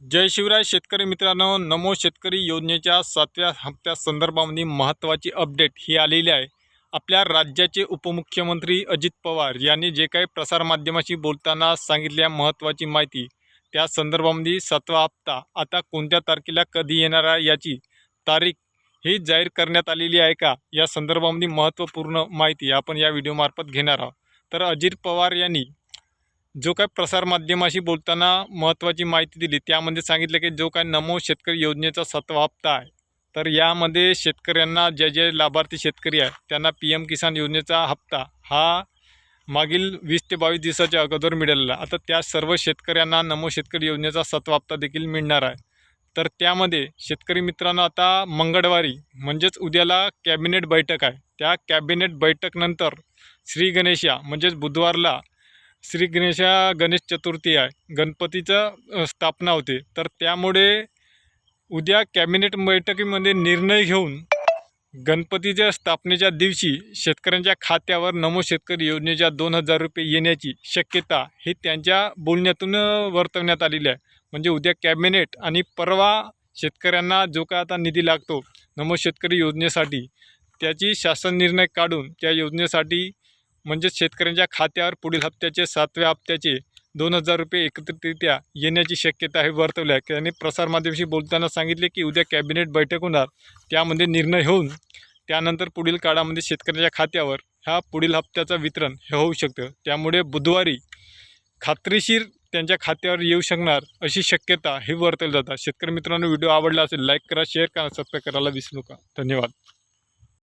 जय शिवराय शेतकरी मित्रांनो नमो शेतकरी योजनेच्या सातव्या हप्त्या संदर्भामध्ये महत्त्वाची अपडेट ही आलेली आहे. आपल्या राज्याचे उपमुख्यमंत्री अजित पवार यांनी जे काही प्रसारमाध्यमाशी बोलताना सांगितल्या महत्त्वाची माहिती त्या संदर्भामध्ये सातवा हप्ता आता कोणत्या तारखेला कधी येणार आहे याची तारीख ही जाहीर करण्यात आलेली आहे का? या संदर्भामध्ये महत्त्वपूर्ण माहिती आपण या व्हिडिओमार्फत घेणार आहोत. तर अजित पवार यांनी जो काय प्रसारमाध्यमाशी बोलताना महत्त्वाची माहिती दिली त्यामध्ये सांगितलं की जो काय नमो शेतकरी योजनेचा सातवा हप्ता आहे तर यामध्ये शेतकऱ्यांना जे जे लाभार्थी शेतकरी आहे त्यांना पी एम किसान योजनेचा हप्ता हा मागील वीस ते बावीस दिवसाच्या अगोदर मिळालेला. आता त्या सर्व शेतकऱ्यांना नमो शेतकरी योजनेचा सातवा हप्ता देखील मिळणार आहे. तर त्यामध्ये शेतकरी मित्रांनो आता मंगळवारी म्हणजेच उद्याला कॅबिनेट बैठक आहे. त्या कॅबिनेट बैठकनंतर श्री म्हणजेच बुधवारला श्री गणेशा गणेश चतुर्थी आहे. गणपतीचं स्थापना होते. तर त्यामुळे उद्या कॅबिनेट बैठकीमध्ये निर्णय घेऊन गणपतीच्या स्थापनेच्या दिवशी शेतकऱ्यांच्या खात्यावर नमो शेतकरी योजनेच्या दोन हजार रुपये येण्याची शक्यता हे त्यांच्या बोलण्यातून वर्तवण्यात आलेली आहे. म्हणजे उद्या कॅबिनेट आणि परवा शेतकऱ्यांना जो काय आता निधी लागतो नमो शेतकरी योजनेसाठी त्याची शासन निर्णय काढून त्या योजनेसाठी म्हणजेच शेतकऱ्यांच्या खात्यावर पुढील हप्त्याचे सातव्या हप्त्याचे दोन हजार रुपये एकत्रितरित्या येण्याची शक्यता हे वर्तवली आहे. त्यांनी प्रसारमाध्यमाशी बोलताना सांगितले की उद्या कॅबिनेट बैठक होणार. त्यामध्ये निर्णय होऊन त्यानंतर पुढील काळामध्ये शेतकऱ्यांच्या खात्यावर ह्या पुढील हप्त्याचं वितरण हे होऊ शकतं. त्यामुळे बुधवारी खात्रीशीर त्यांच्या खात्यावर येऊ शकणार अशी शक्यता ही वर्तवली जातात शेतकरी मित्रांनो व्हिडिओ आवडला असेल लाईक करा शेअर करा सबस्क्राईब करायला विसरू नका. धन्यवाद.